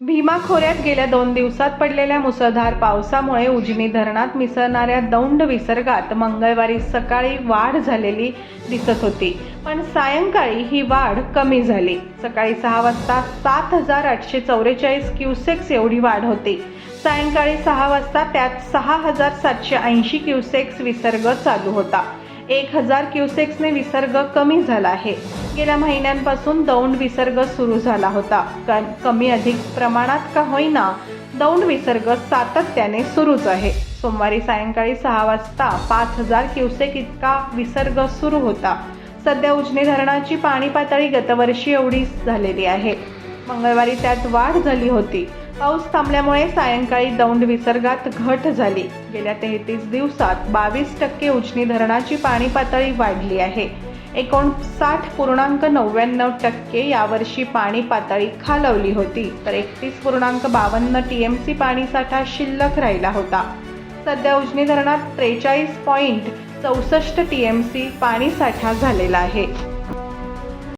भीमा खोऱ्यात गेल्या दोन दिवसात पडलेल्या मुसळधार पावसामुळे उजनी धरणात मिसळणाऱ्या दौंड विसर्गात मंगळवारी सकाळी वाढ झालेली दिसत होती. पण सायंकाळी ही वाढ कमी झाली. सकाळी सहा वाजता सात हजार आठशे चौवेचाळीस क्युसेक्स एवढी वाढ होती. सायंकाळी सहा वाजता त्यात सहा हजार सातशे ऐंशी क्युसेक्स विसर्ग चालू होता. एक हजार क्युसेक्सने विसर्ग कमी झाला आहे. गेल्या महिन्यांपासून दौंड विसर्ग सुरू झाला होता. कारण कमी अधिक प्रमाणात का होईना दौंड विसर्ग सातत्याने सुरूच आहे. सोमवारी सायंकाळी सहा वाजता पाच हजार क्युसेक इतका विसर्ग सुरू होता. सध्या उजनी धरणाची पाणी पातळी गतवर्षी एवढीच झालेली आहे. मंगळवारी त्यात वाढ झाली होती. पाऊस थांबल्यामुळे सायंकाळी दौंड विसर्गात घट झाली. गेल्या तेहतीस दिवसात बावीस टक्के उजनी धरणाची पाणी पातळी वाढली आहे. एकोणसाठ पूर्णांक नव्याण्णव टक्के यावर्षी पाणी पातळी खालवली होती. तर एकतीस पूर्णांक बावन्न टी एम सी पाणीसाठा शिल्लक राहिला होता. सध्या उजनी धरणात त्रेचाळीस पॉईंट चौसष्ट टी एम सी पाणीसाठा झालेला आहे.